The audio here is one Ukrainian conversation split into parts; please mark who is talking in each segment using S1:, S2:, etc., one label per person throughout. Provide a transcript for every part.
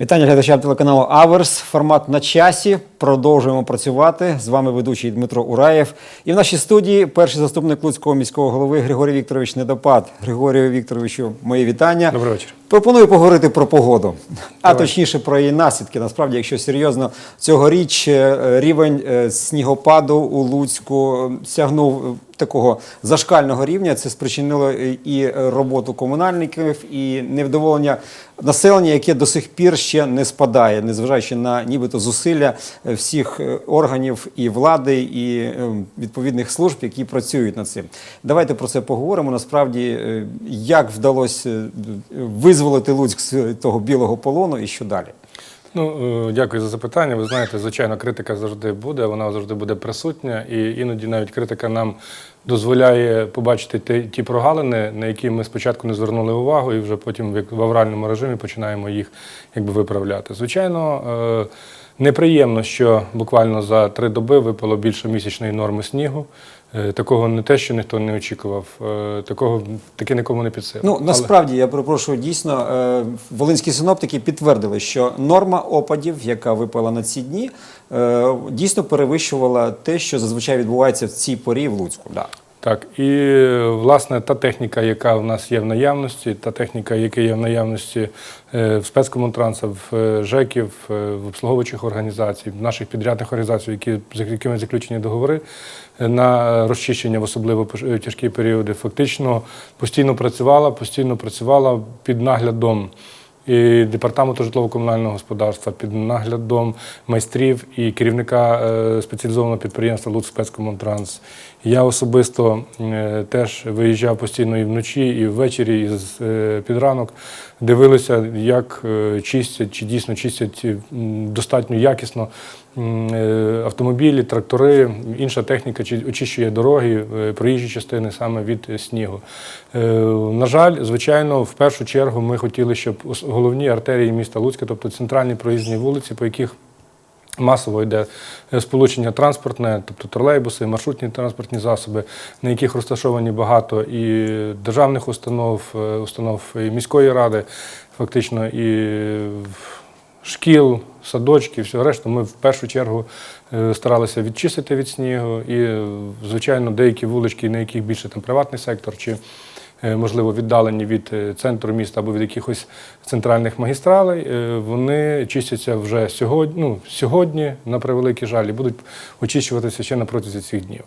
S1: Вітання глядачам телеканалу Аверс. Формат на часі. Продовжуємо працювати. З вами ведучий Дмитро Ураєв. І в нашій студії перший заступник Луцького міського голови Григорій Вікторович Недопад. Григорію Вікторовичу, мої вітання.
S2: Добрий вечір.
S1: Пропоную поговорити про погоду, а
S2: Давай.
S1: точніше про її наслідки. Насправді, якщо серйозно, цьогоріч е, рівень е, снігопаду у Луцьку сягнув такого зашкального рівня. Це спричинило е, і е, роботу комунальників, і невдоволення населення, яке до сих пір ще не спадає, незважаючи на нібито зусилля е, всіх органів і влади, і відповідних служб, які працюють над цим. Давайте про це поговоримо. Насправді, як вдалося визволити Луцьк з того білого полону і що далі?
S2: Ну, е, дякую за запитання. Ви знаєте, звичайно, критика завжди буде, вона завжди буде присутня, і іноді навіть критика нам дозволяє побачити ті, ті прогалини, на які ми спочатку не звернули увагу, і вже потім в авральному режимі починаємо їх якби виправляти. Звичайно, е, неприємно, що буквально за три доби випало більше місячної норми снігу. Е, Такого не те, що ніхто не очікував, е, такого таки нікому не під силу.
S1: Ну насправді я перепрошую, дійсно е, волинські синоптики підтвердили, що норма опадів, яка випала на ці дні, дійсно перевищувала те, що зазвичай відбувається в цій порі в Луцьку. Да.
S2: Так, і власне та техніка, яка в нас є в наявності, та техніка, яка є в наявності е, в спецкомунтранса, в е, ЖЕКів, е, в обслуговуючих організацій, в наших підрядних організацій, які, з якими заключені договори на розчищення в особливо тяжкі періоди, фактично постійно працювала, постійно працювала під наглядом і департаменту житлово-комунального господарства під наглядом майстрів і керівника спеціалізованого підприємства «Луцьспецкомунтранс». Я особисто е, теж виїжджав постійно і вночі, і ввечері, і е, під ранок. Дивилися, як е, чистять, чи дійсно чистять достатньо якісно автомобілі, трактори, інша техніка, чи очищує дороги, проїжджі частини саме від снігу. На жаль, звичайно, в першу чергу ми хотіли, щоб головні артерії міста Луцька, тобто центральні проїзні вулиці, по яких масово йде сполучення транспортне, тобто тролейбуси, маршрутні транспортні засоби, на яких розташовані багато і державних установ, е, установ і міської ради, фактично і шкіл, садочків, все решту. Ми в першу чергу е, старалися відчистити від снігу. І, звичайно, деякі вулички, на яких більше там приватний сектор чи можливо віддалені від е, центру міста або від якихось центральних магістралей, е, вони чистяться вже сьогодні, ну, сьогодні, на превеликий жаль, і будуть очищуватися ще на протязі цих днів.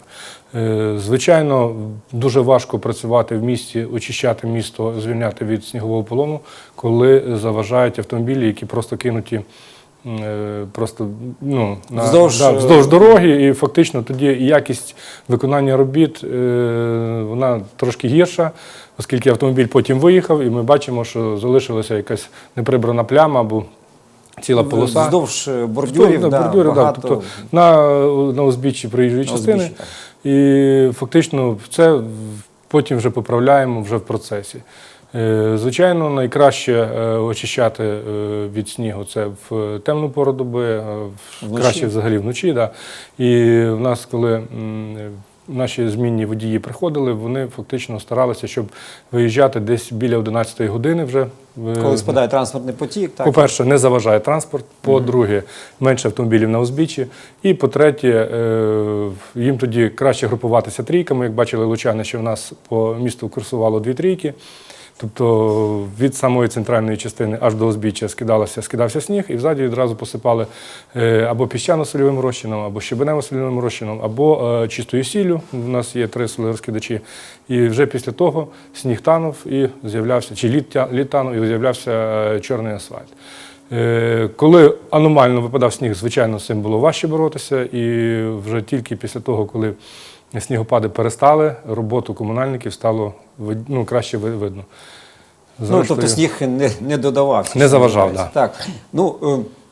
S2: Е, Звичайно, дуже важко працювати в місті, очищати місто, звільняти від снігового полону, коли заважають автомобілі, які просто кинуті. е, Просто ну, на,
S1: Вздовж,
S2: да,
S1: е,
S2: вздовж дороги, і фактично тоді якість виконання робіт е, вона трошки гірша, оскільки автомобіль потім виїхав, і ми бачимо, що залишилася якась неприбрана пляма або ціла полоса.
S1: Вздовж е, бордюрів,
S2: Вздовж,
S1: да,
S2: бордюрів, да, тобто на, на узбіччі проїжджої частини. І фактично це потім вже поправляємо вже в процесі. Е, Звичайно, найкраще е, очищати від снігу це в темну пору доби,
S1: Вночі.
S2: краще взагалі вночі. Да. І в нас, коли наші змінні водії приходили, вони фактично старалися, щоб виїжджати десь біля 11-ї години вже. е,
S1: Коли спадає транспортний потік, так
S2: по-перше, не заважає транспорт. По-друге, менше автомобілів на узбіччі. І по-третє, е, їм тоді краще групуватися трійками. Як бачили лучани, що в нас по місту курсувало дві трійки. Тобто від самої центральної частини аж до узбіччя скидалося, скидався сніг, і взаді відразу посипали е, або піщано-сольовим розчином, або щебенево-сольовим розчином, або е, чистою сіллю. У нас є три солерозкидачі. І вже після того сніг танув і з'являвся, чи лід, лід танув і з'являвся е, чорний асфальт. Коли аномально випадав сніг, звичайно, з цим було важче боротися. І вже тільки після того, коли снігопади перестали, роботу комунальників стало ну, краще ви- видно.
S1: Ну,
S2: Зрештою,
S1: тобто сніг не, не додавався.
S2: Не
S1: заважав,
S2: заважав,
S1: Да. Так. Ну, е,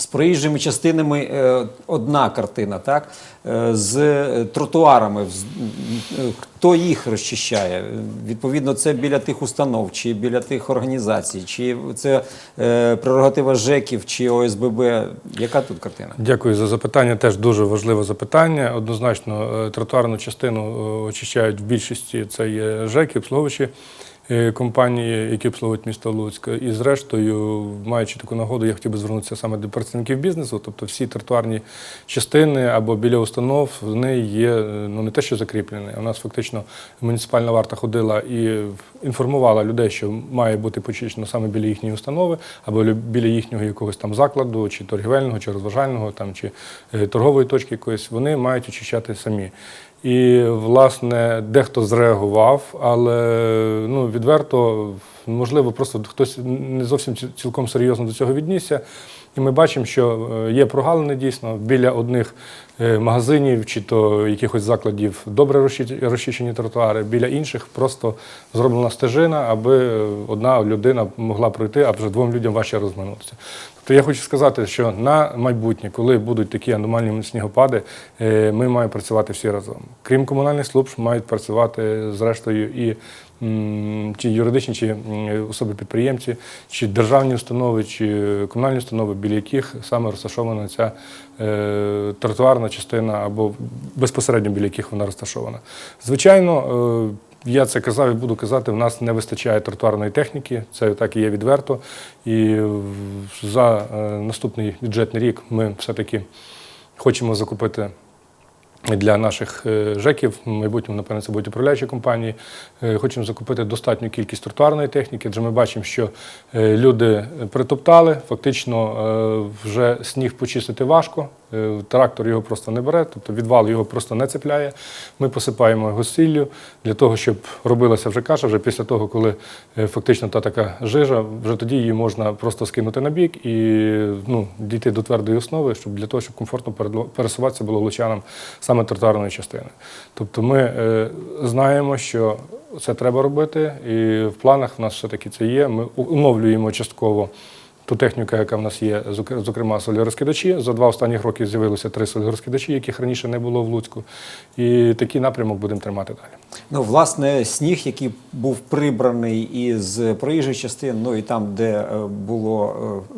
S1: з проїжджими частинами е, одна картина, так? Е, з е, тротуарами. Хто їх розчищає? Відповідно, це біля тих установ, чи біля тих організацій, чи це прерогатива ЖЕКів, чи ОСББ. Яка тут картина?
S2: Дякую за запитання. Теж дуже важливе запитання. Однозначно, тротуарну частину очищають в більшості це є ЖЕКи, обслуговувачі компанії, які обслуговують місто Луцьк. І зрештою, маючи таку нагоду, я хотів би звернутися саме до представників бізнесу, тобто всі тротуарні частини або біля установ, вони є е, ну не те, що закріплені. У нас фактично муніципальна варта ходила і інформувала людей, що має бути почищено саме біля їхньої установи, або біля їхнього якогось там закладу, чи торгівельного, чи розважального, там чи е, торгової точки якоїсь. Вони мають очищати самі. І, власне, дехто зреагував, але ну, відверто, можливо, просто хтось не зовсім цілком серйозно до цього віднісся. І ми бачимо, що е, є прогалини дійсно біля одних е, магазинів чи то якихось закладів добре розчищені тротуари, біля інших просто зроблена стежина, аби е, одна людина могла пройти, а вже двом людям важче розминутися. Тобто я хочу сказати, що на майбутнє, коли будуть такі аномальні снігопади, ми маємо працювати всі разом. Крім комунальних служб, мають працювати зрештою і чи юридичні, чи особи-підприємці, чи державні установи, чи комунальні установи, біля яких саме розташована ця е, тротуарна частина або безпосередньо біля яких вона розташована. Звичайно, е, я це казав і буду казати, в нас не вистачає тротуарної техніки, це так і є відверто. І за е, наступний бюджетний рік ми все-таки хочемо закупити для наших е, ЖЕКів, в майбутньому, напевно, це будуть управляючі компанії. Е, Хочемо закупити достатню кількість тротуарної техніки, адже ми бачимо, що е, люди притоптали, фактично вже сніг почистити важко, трактор його просто не бере, тобто відвал його просто не цепляє. Ми посипаємо його сіллю для того, щоб робилася вже каша, вже після того, коли фактично та така жижа, вже тоді її можна просто скинути на бік і ну, дійти до твердої основи, щоб для того, щоб комфортно пересуватися було лучанам саме тротуарної частини. Тобто ми е, знаємо, що це треба робити, і в планах в нас все-таки це є. Ми оновлюємо частково ту техніку, яка в нас є, зокр- зокрема солярозкидачі. За два останніх роки з'явилося три солярозкидачі, яких раніше не було в Луцьку. І такий напрямок будемо тримати далі.
S1: Ну, власне, сніг, який був прибраний із проїжджої частини, ну і там, де е, було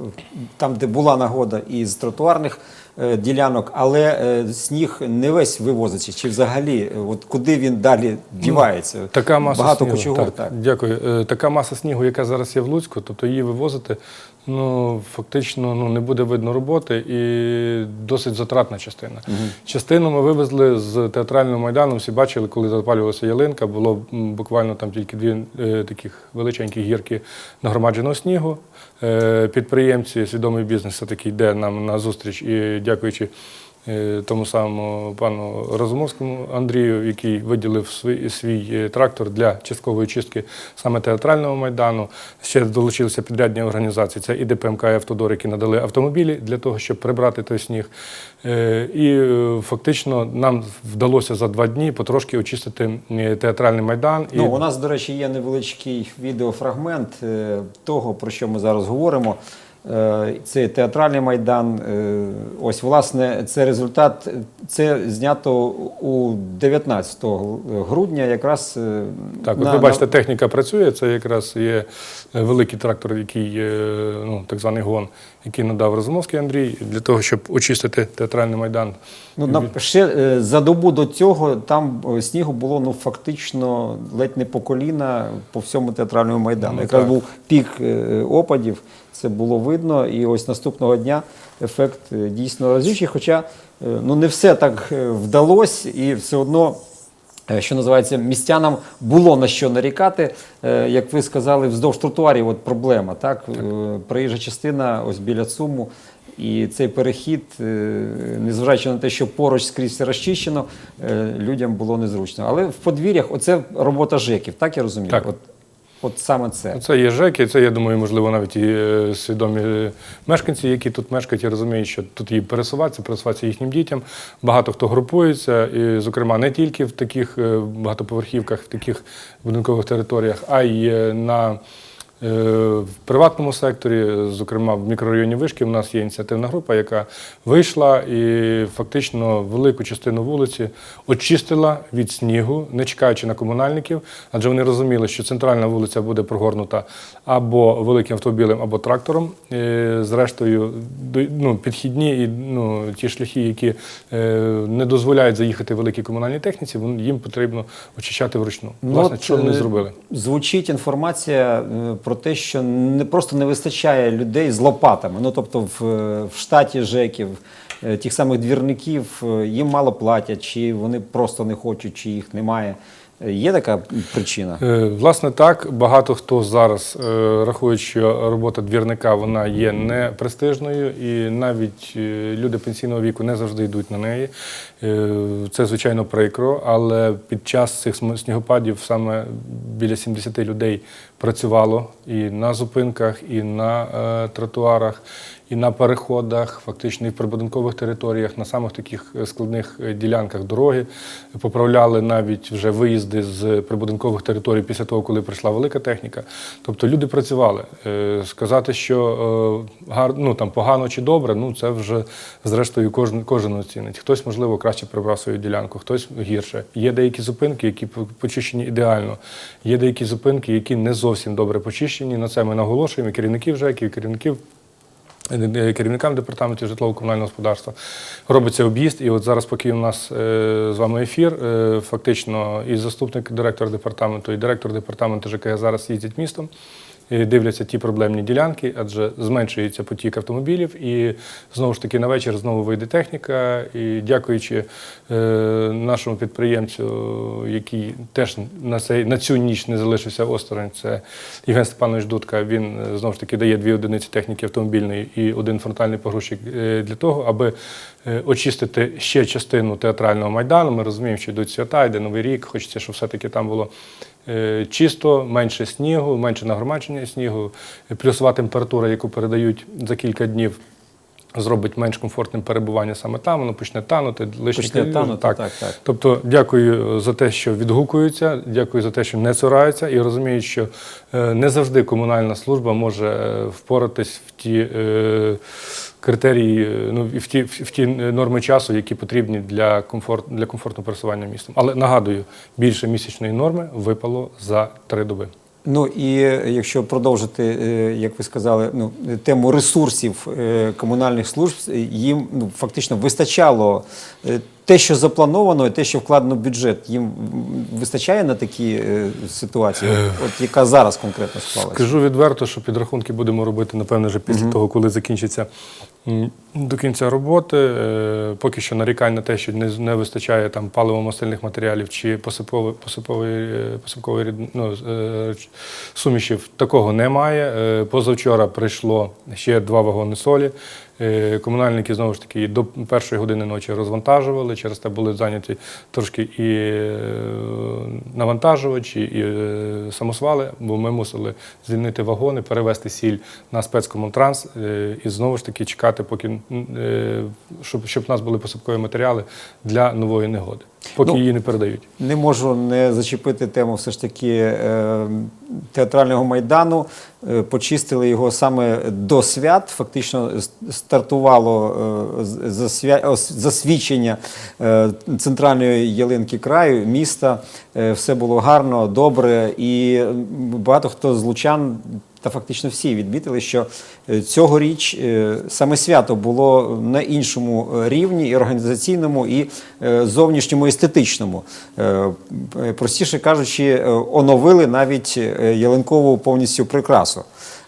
S1: е, там, де була нагода із тротуарних е, ділянок, але сніг не весь вивозиться. Чи взагалі, от куди він далі дівається?
S2: Така маса
S1: Багато
S2: снігу,
S1: кучугур, так.
S2: Дякую. Е, Така маса снігу, яка зараз є в Луцьку, тобто її вивозити, ну фактично ну, не буде видно роботи і досить затратна частина. Частину ми вивезли з театрального майдану. Всі бачили, коли запалювалася ялинка, було буквально там тільки дві е, таких величенькі гірки нагромадженого снігу. Е, підприємці, свідомий бізнес все-таки йде нам на зустріч і дякуючи. Е, Тому самому пану Розумовському Андрію, який виділив свій, свій е, трактор для часткової чистки саме театрального майдану. Ще долучилися підрядні організації. Це і ДПМК, і Автодор, які надали автомобілі для того, щоб прибрати той сніг. Е, І фактично нам вдалося за два дні потрошки очистити театральний майдан.
S1: Ну, у нас, до речі, є невеличкий відеофрагмент того, про що ми зараз говоримо. Е, Це театральний майдан. Е, Ось, власне, це результат. Це знято у 19 грудня, якраз е,
S2: Так, от
S1: на-
S2: ви
S1: на-
S2: бачите, техніка працює. Це якраз є великий трактор, який ну так званий гон, який надав Розумовський Андрій для того, щоб очистити театральний майдан.
S1: Ну, на, ще за добу до цього там снігу було ну, фактично ледь не по коліна по всьому театральному майдану.
S2: Ну,
S1: Якраз
S2: так.
S1: був пік опадів, це було видно. І ось наступного дня ефект е, дійсно разючий. Хоча е, ну, не все так е, вдалося, і все одно. Що називається, містянам було на що нарікати. Як ви сказали, вздовж тротуарів от проблема. Так? Е, Проїжджа частина ось біля ЦУМу. І цей перехід, незважаючи на те, що поруч скрізь все розчищено, людям було незручно. Але в подвір'ях оце робота ЖЕКів, так я розумію?
S2: Так.
S1: От, от саме це.
S2: Ну, Це є ЖЕКи, це, я думаю, можливо, навіть і е, свідомі е, мешканці, які тут мешкають, і розуміють, що тут їм пересуватися, пересуватися їхнім дітям. Багато хто групується, і, зокрема, не тільки в таких е, багатоповерхівках, в таких будинкових територіях, а й на В приватному секторі, зокрема в мікрорайоні Вишки, у нас є ініціативна група, яка вийшла і фактично велику частину вулиці очистила від снігу, не чекаючи на комунальників, адже вони розуміли, що центральна вулиця буде прогорнута або великим автомобілем, або трактором. Е, Зрештою, ну, підхідні і ну, ті шляхи, які е, не дозволяють заїхати великій комунальній техніці, їм потрібно очищати вручну. Власне,
S1: от,
S2: що вони
S1: е,
S2: зробили?
S1: Звучить інформація е, про те, що не просто не вистачає людей з лопатами. Ну тобто, в, е, в штаті ЖЕКів, е, тих самих двірників, е, їм мало платять, чи вони просто не хочуть, чи їх немає. Є така причина?
S2: Власне, так багато хто зараз рахує, що робота двірника вона є не престижною, і навіть люди пенсійного віку не завжди йдуть на неї. Це звичайно прикро, але під час цих снігопадів саме біля 70 людей працювало і на зупинках, і на е, тротуарах. І на переходах, фактично і в прибудинкових територіях, на самих таких е, складних е, ділянках дороги поправляли навіть вже виїзди з прибудинкових територій після того, коли прийшла велика техніка. Тобто люди працювали. Е, Сказати, що е, гар, ну, там, погано чи добре, ну це вже зрештою кожен, кожен оцінить. Хтось, можливо, краще прибрав свою ділянку, хтось гірше. Є деякі зупинки, які почищені ідеально. Є деякі зупинки, які не зовсім добре почищені. На це ми наголошуємо і керівників ЖЕКів, і керівників е, керівникам департаменту житлово-комунального господарства робиться об'їзд. І от зараз, поки у нас е, з вами ефір, е, фактично і заступник директора департаменту, і директор департаменту ЖКГ зараз їздять містом. Дивляться ті проблемні ділянки, адже зменшується потік автомобілів, і знову ж таки на вечір знову вийде техніка. І дякуючи е, нашому підприємцю, який теж на цей на цю ніч не залишився осторонь, це Євген Степанович Дудка. Він е, знову ж таки дає дві одиниці техніки автомобільної і один фронтальний погрузчик е, для того, аби очистити ще частину театрального майдану. Ми розуміємо, що йдуть свята, йде новий рік. Хочеться, щоб все-таки там було. Е, Чисто, менше снігу, менше нагромадження снігу, плюсова температура, яку передають за кілька днів, зробить менш комфортним перебування саме там, воно почне танути, лишні
S1: Почне
S2: калюжі.
S1: танути, так, так.
S2: Тобто, дякую за те, що відгукуються, дякую за те, що не цураються, і розуміють, що е, не завжди комунальна служба може е, впоратись в ті е, критерії, е, ну і в ті, в ті норми часу, які потрібні для комфорт для комфортного пересування містом. Але нагадую, більше місячної норми випало за три доби.
S1: Ну і е, якщо продовжити, е, як ви сказали, ну тему ресурсів е, комунальних служб, їм ну фактично вистачало те, що заплановано, і те, що вкладено в бюджет. Їм вистачає на такі е, ситуації, от, от яка зараз конкретно склалася?
S2: Скажу відверто, що підрахунки будемо робити, напевно, вже після того, коли закінчиться м, до кінця роботи. Е, Поки що нарікань на те, що не, не вистачає там паливо-мастильних матеріалів чи посипової, посипової, е, посипкової рід- ну, е, ч- сумішів, такого немає. Е, Позавчора прийшло ще два вагони солі. Е, Комунальники знову ж таки до першої години ночі розвантажували. Через те були зайняті трошки і е, навантажувачі, і е, самосвали, бо ми мусили звільнити вагони, перевезти сіль на спецкомунтранс і знову ж таки чекати, поки щоб, щоб у нас були посипкові матеріали для нової негоди, поки
S1: Ну,
S2: її не передають.
S1: Не можу не зачепити тему все ж таки е, театрального майдану. Е, почистили його саме до свят. Фактично стартувало е, засвя- засвідчення е, центральної ялинки краю, міста. Е, все було гарно, добре, і багато хто з лучан. Та фактично всі відмітили, що е, цьогоріч е, саме свято було на іншому е, рівні, і організаційному, і зовнішньому естетичному. Простіше кажучи, оновили навіть ялинкову повністю прикрасу.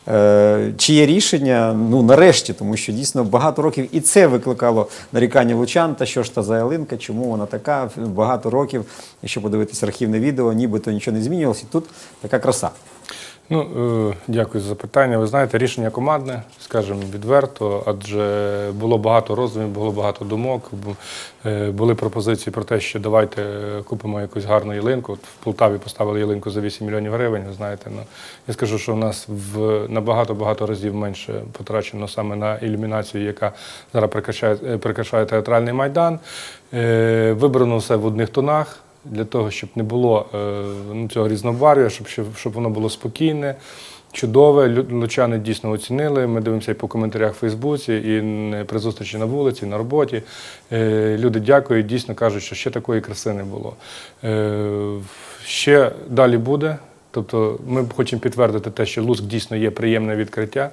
S1: Е, Чи є рішення? Ну нарешті, тому що дійсно багато років і це викликало нарікання лучан. Та що ж та за ялинка, чому вона така? Багато років, якщо подивитися архівне відео, нібито нічого не змінювалося. Тут така краса.
S2: Ну, е, дякую за запитання. Ви знаєте, рішення командне, скажімо відверто, адже було багато роздумів, було багато думок. е, Були пропозиції про те, що давайте е, купимо якусь гарну ялинку. От в Полтаві поставили ялинку за 8 мільйонів гривень. Ви знаєте, ну я скажу, що у нас в набагато багато разів менше потрачено саме на ілюмінацію, яка зараз прикрашає, прикрашає театральний майдан. Вибрано все в одних тонах для того, щоб не було е, ну, цього різнобарв'я, щоб, щоб, воно було спокійне. чудове. Лучани дійсно оцінили. Ми дивимося і по коментарях в Фейсбуці, і при зустрічі на вулиці, на роботі. Е, Люди дякують, дійсно кажуть, що ще такої краси не було. Е, Ще далі буде. Тобто ми хочемо підтвердити те, що Луск дійсно є приємне відкриття.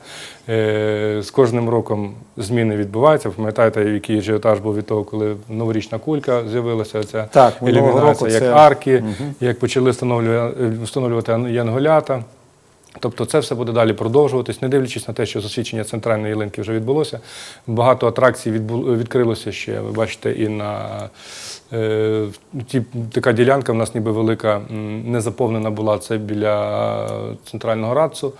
S2: Е, З кожним роком зміни відбуваються. Пам'ятаєте, який ажіотаж був від того, коли новорічна кулька з'явилася, ця
S1: Так,
S2: ілюмінація,
S1: року
S2: як
S1: це-
S2: арки, як почали встановлювати, встановлювати янголята. Тобто це все буде далі продовжуватись, не дивлячись на те, що засвідчення центральної ялинки вже відбулося. Багато атракцій відкрилося ще. Ви бачите, і на е, ті, така ділянка в нас ніби велика не заповнена була. Це біля центрального радцу.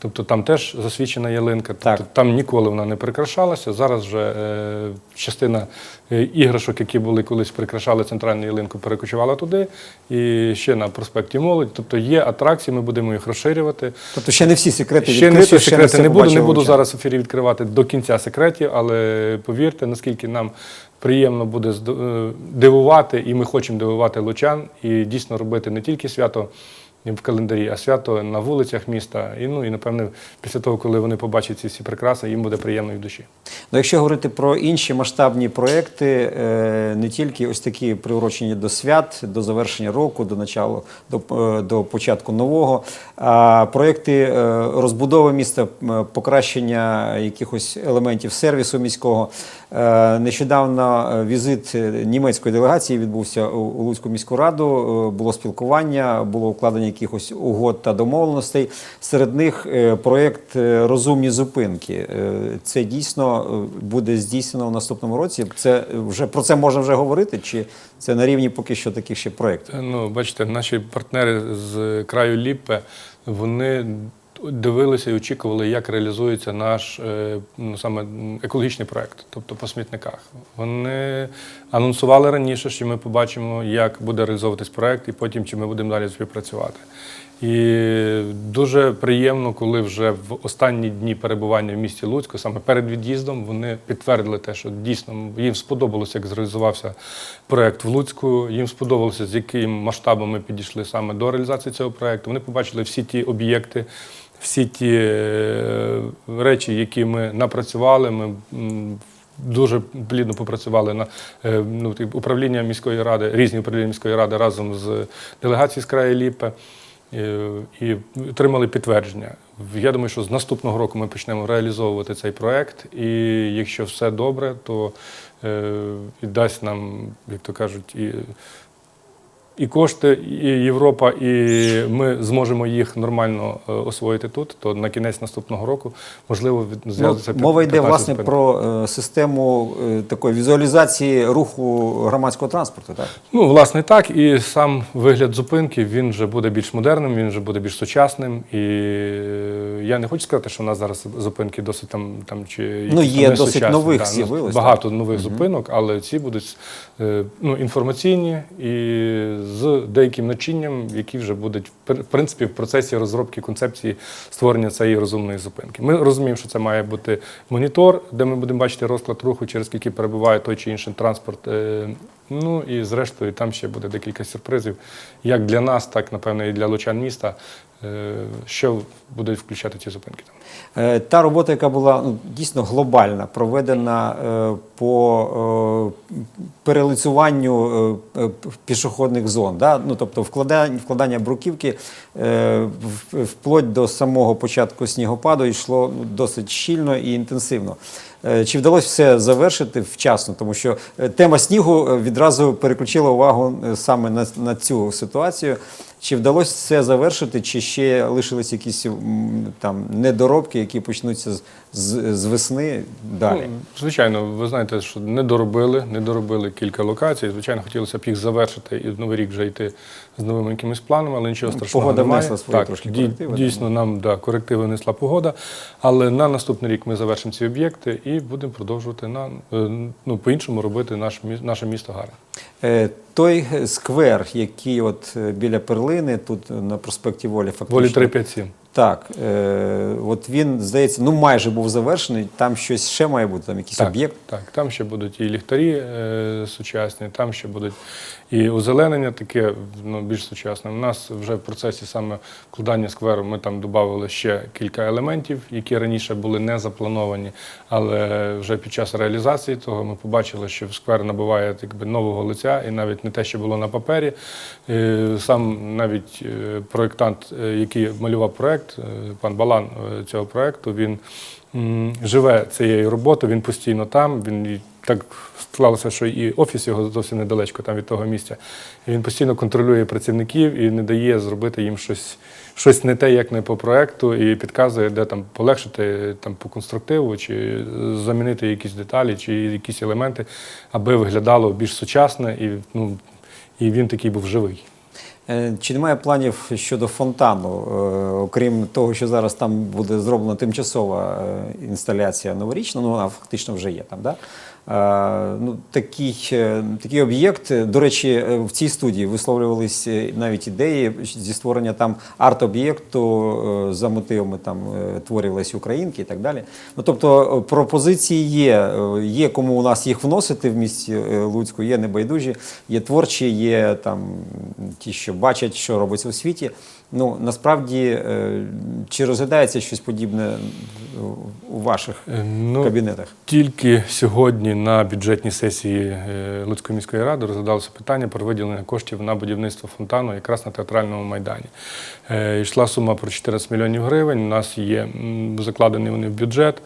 S2: Тобто там теж засвідчена ялинка. Тобто там ніколи вона не прикрашалася. Зараз вже е, частина е, іграшок, які були колись прикрашали центральну ялинку, перекочувала туди. І ще на проспекті Молодь. Тобто є атракції, ми будемо їх розширювати.
S1: Тобто ще не всі секрети
S2: Ще не всі секрети
S1: все
S2: не буду, не буду зараз в ефірі відкривати до кінця секретів, але повірте, наскільки нам приємно буде е, дивувати, і ми хочемо дивувати лучан, і дійсно робити не тільки свято в календарі, а свято на вулицях міста. І ну і напевне, після того, коли вони побачать ці всі прикраси, їм буде приємно і в душі.
S1: Ну, якщо говорити про інші масштабні проекти, е, не тільки ось такі приурочені до свят, до завершення року, до началу, до, е, до початку нового, а проекти е, розбудови міста, покращення якихось елементів сервісу міського. Е, Нещодавно е, візит е, німецької делегації відбувся у Луцьку міську раду. Було спілкування, було укладення якихось угод та домовленостей. Серед них проект е, Розумні зупинки. Це дійсно буде здійснено в наступному році. Це вже про це можна вже говорити, чи це на рівні поки що таких ще проєктів?
S2: Ну, бачите, наші партнери з краю Ліппе, вони дивилися і очікували, як реалізується наш е, ну, саме екологічний проект, тобто по смітниках. Вони анонсували раніше, що ми побачимо, як буде реалізовуватись проект, і потім чи ми будемо далі співпрацювати. І дуже приємно, коли вже в останні дні перебування в місті Луцьку, саме перед від'їздом, вони підтвердили те, що дійсно їм сподобалося, як зреалізувався проект в Луцьку. Їм сподобалося, з яким масштабом ми підійшли саме до реалізації цього проекту. Вони побачили всі ті об'єкти, всі ті е, речі, які ми напрацювали. Ми Дуже плідно попрацювали на е, ну, управління міської ради, різні управління міської ради разом з делегацією з краю Ліпе е, і отримали підтвердження. Я думаю, що з наступного року ми почнемо реалізовувати цей проект, і якщо все добре, то і дасть нам, як то кажуть, і, і кошти, і Європа, і ми зможемо їх нормально е, освоїти тут, то на кінець наступного року можливо від-
S1: Ну, мова йде власне
S2: зупинок.
S1: про е, систему е, такої візуалізації руху громадського транспорту. Так
S2: Ну, власне, так. І сам вигляд зупинки він вже буде більш модерним, він вже буде більш сучасним. І е, я не хочу сказати, що у нас зараз зупинки досить там, там чи
S1: Ну, є досить
S2: сучасні.
S1: нових
S2: Да, ну,
S1: з'явилось,
S2: Багато нових зупинок, але ці будуть е, ну, інформаційні і з деяким начинням, які вже будуть в пр- в принципі в процесі розробки концепції створення цієї розумної зупинки. Ми розуміємо, що це має бути монітор, де ми будемо бачити розклад руху, через скільки перебуває той чи інший транспорт. Е, Ну і зрештою там ще буде декілька сюрпризів, як для нас, так напевно і для лучан міста, е, що будуть включати ці зупинки.
S1: Е, Та робота, яка була ну, дійсно глобальна, проведена е, по е, перелицюванню пішохідних зон, да? ну, тобто вкладання, вкладання бруківки вплоть до самого початку снігопаду йшло ну, досить щільно і інтенсивно. Чи вдалося все завершити вчасно? Тому що тема снігу відразу переключила увагу саме на, на цю ситуацію. Чи вдалося це завершити, чи ще лишились якісь там недоробки, які почнуться з, з, з весни далі?
S2: Ну, звичайно, ви знаєте, що не доробили, не доробили кілька локацій. Звичайно, хотілося б їх завершити і в новий рік вже йти з новими якимись планами, але нічого
S1: Ну,
S2: страшного
S1: погода
S2: немає.
S1: внесла свої
S2: так,
S1: трошки корективи,
S2: Дійсно, нам да, корективи внесла погода. Але на наступний рік ми завершимо ці об'єкти і будемо продовжувати на е, ну по-іншому робити наш наше місто гарне.
S1: Е, Той сквер, який от е, біля перлини, тут е, на проспекті Волі, фактично.
S2: Волі 357.
S1: Так, е, от він, здається, ну майже був завершений, там щось ще має бути, там якийсь об'єкт.
S2: Так, там ще будуть і ліхтарі е, сучасні, там ще будуть і озеленення таке ну, більш сучасне. У нас вже в процесі саме вкладання скверу ми там додали ще кілька елементів, які раніше були не заплановані, але вже під час реалізації того ми побачили, що сквер набуває якби, нового лиця, і навіть не те, що було на папері. Е, Сам навіть е, проєктант, е, який малював проєкт, пан Балан цього проєкту, він живе цією роботою, він постійно там. Він так склалося, що і офіс його зовсім недалечко там від того місця. І він постійно контролює працівників і не дає зробити їм щось, щось не те, як не по проекту, і підказує, де там полегшити там по конструктиву, чи замінити якісь деталі, чи якісь елементи, аби виглядало більш сучасне, і ну і він такий був живий.
S1: Е, Чи немає планів щодо фонтану, е, окрім того, що зараз там буде зроблена тимчасова е, інсталяція новорічна, ну вона фактично вже є там, да? Е, Ну, такий, е, такий об'єкт, до речі, е, в цій студії висловлювались навіть ідеї зі створення там арт-об'єкту за мотивами там творів Лесі Українки і так далі. Ну, тобто пропозиції є, є кому у нас їх вносити в місті Луцьку, є небайдужі, є творчі, є там ті, що бачать, що робиться у світі. Ну насправді, е, чи розглядається щось подібне у ваших
S2: Е, Ну,
S1: кабінетах?
S2: Тільки сьогодні на бюджетній сесії е, Луцької міської ради розглядалося питання про виділення коштів на будівництво фонтану якраз на театральному майдані. Йшла сума про 14 мільйонів гривень. У нас є закладені вони в бюджет.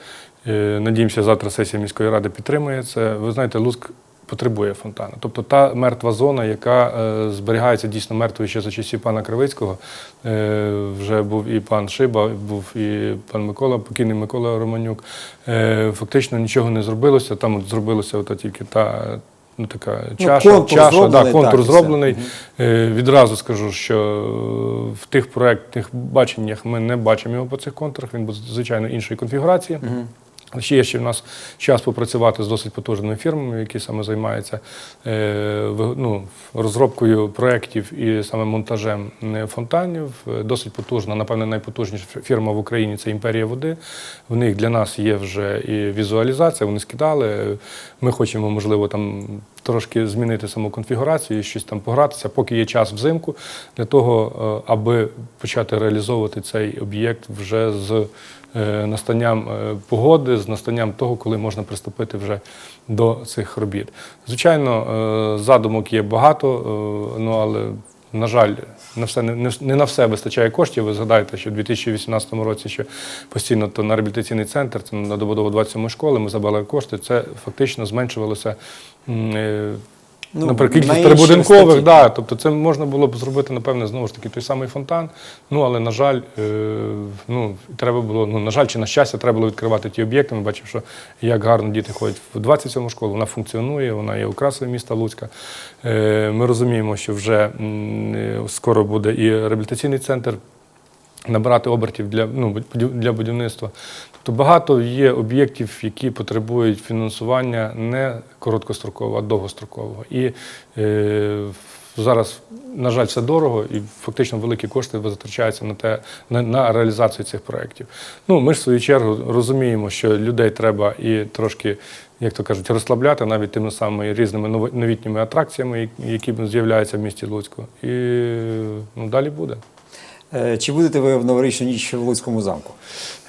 S2: Надіємося, завтра сесія міської ради підтримує це. Ви знаєте, Луцьк потребує фонтану. Тобто та мертва зона, яка е, зберігається дійсно мертвою ще за часів пана Кривицького. Е, вже був і пан Шиба, був і пан Микола, покійний Микола Романюк. Е, фактично нічого не зробилося. Там от зробилося от тільки та. Ну, така
S1: Ну, контур
S2: чаша
S1: зроблений,
S2: да, контур
S1: так,
S2: зроблений. Е, відразу скажу, що в тих проєктних баченнях ми не бачимо його по цих контурах. Він буде звичайно іншої конфігурації. Але Ще є ще в нас час попрацювати з досить потужними фірмами, які саме займаються е, ну, розробкою проєктів і саме монтажем е, фонтанів. Е, Досить потужна, напевне, найпотужніша фірма в Україні це імперія води. В них для нас є вже і візуалізація, вони скидали. Ми хочемо, можливо, там трошки змінити саму конфігурацію, щось там погратися, поки є час взимку, для того, аби почати реалізовувати цей об'єкт вже з настанням е, погоди, з настанням того, коли можна приступити вже до цих робіт. Звичайно, е, задумок є багато, е, ну але. На жаль, на все не, на все вистачає коштів. Ви згадаєте, що в 2018 році ще постійно то на реабілітаційний центр, це на добудову 27 школи, ми забрали кошти. Це фактично зменшувалося е,
S1: Ну,
S2: наприклад, кількість прибудинкових, да, тобто це можна було б зробити, напевне, знову ж таки той самий фонтан. Ну, але, на жаль, е, ну, треба було, ну, на жаль, чи на щастя, треба було відкривати ті об'єкти. Ми бачимо, що як гарно діти ходять в 27 школу, вона функціонує, вона є украсою міста Луцька. Е, ми розуміємо, що вже м, е, скоро буде і реабілітаційний центр набирати обертів для, ну, для будівництва. Тобто багато є об'єктів, які потребують фінансування не короткострокового, а довгострокового. І е, зараз, на жаль, все дорого, і фактично великі кошти затрачаються на, те, на, на реалізацію цих проєктів. Ну, ми ж в свою чергу розуміємо, що людей треба і трошки. Як то кажуть, розслабляти навіть тими самими різними новітніми атракціями, які з'являються в місті Луцьку. І ну, далі буде.
S1: Е, Чи будете ви в новорічну ніч в Луцькому замку?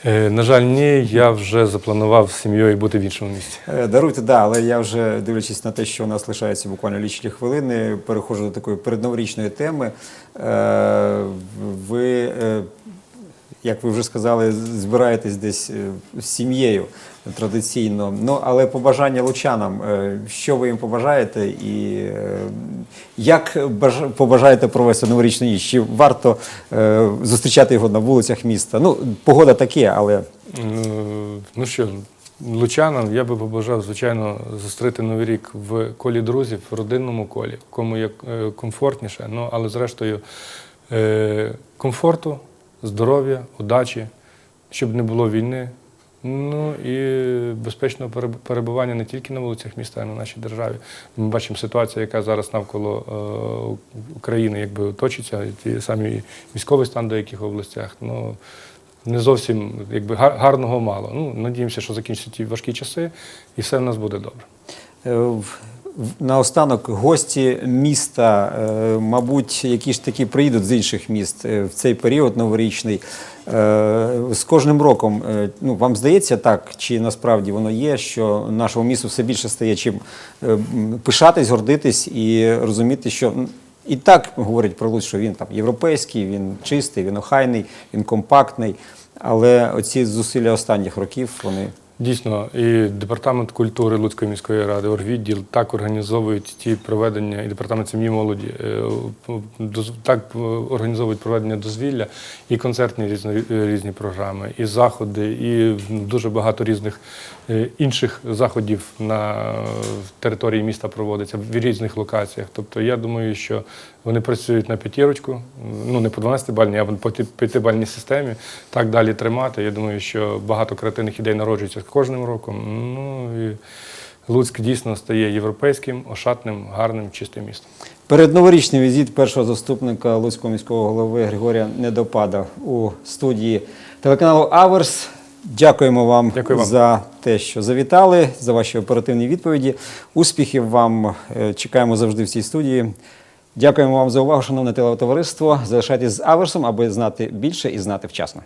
S2: Е, На жаль, ні, я вже запланував з сім'єю бути в іншому місці.
S1: Е, Даруйте, да, але я вже дивлячись на те, що у нас лишається буквально лічні хвилини, переходжу до такої передноворічної теми. Ви, як ви вже сказали, збираєтесь десь е, з сім'єю традиційно. Ну, але побажання лучанам, е, що ви їм побажаєте, і е, як баж- побажаєте провести новорічну ніч? Чи варто зустрічати його на вулицях міста? Ну, погода таке, але
S2: Ну, що, лучанам я би побажав, звичайно, зустріти новий рік в колі друзів, в родинному колі, кому як комфортніше. Ну, але зрештою, комфорту, здоров'я, удачі, щоб не було війни, Ну і безпечного переб- перебування не тільки на вулицях міста, а й на нашій державі. Ми бачимо ситуацію, яка зараз навколо е, України якби точиться, ті самі військовий стан в деяких областях. Ну не зовсім якби гар- гарного мало. Ну надіємося, що закінчаться ті важкі часи, і все в нас буде добре.
S1: Наостанок гості міста, е, мабуть, які ж таки приїдуть з інших міст е, в цей період новорічний. Е, З кожним роком, ну вам здається так, чи насправді воно є, що нашому місту все більше стає чим пишатись, гордитись і розуміти, що і так говорять про Луцьк, що він там європейський, він чистий, він охайний, він компактний. Але оці зусилля останніх років вони
S2: Дійсно, і департамент культури Луцької міської ради, оргвідділ так організовують ті проведення, і департамент сім'ї молоді е, так е, організовують проведення дозвілля і концертні різні, різні програми, і заходи, і дуже багато різних інших заходів на території міста проводиться в різних локаціях. Тобто я думаю, що вони працюють на п'ятірочку, ну не по 12-бальній, а по п'ятибальній системі. Так далі тримати. Я думаю, що багато креативних ідей народжується кожним роком. Ну і Луцьк дійсно стає європейським, ошатним, гарним, чистим містом.
S1: Передноворічний візит першого заступника Луцького міського голови Григорія Недопада у студії телеканалу Аверс. Дякуємо вам,
S2: Дякую вам.
S1: за те, що завітали, за ваші оперативні відповіді. Успіхів вам е, чекаємо завжди в цій студії. Дякуємо вам за увагу, шановне телетовариство. Залишайтесь з Аверсом, аби знати більше і знати вчасно.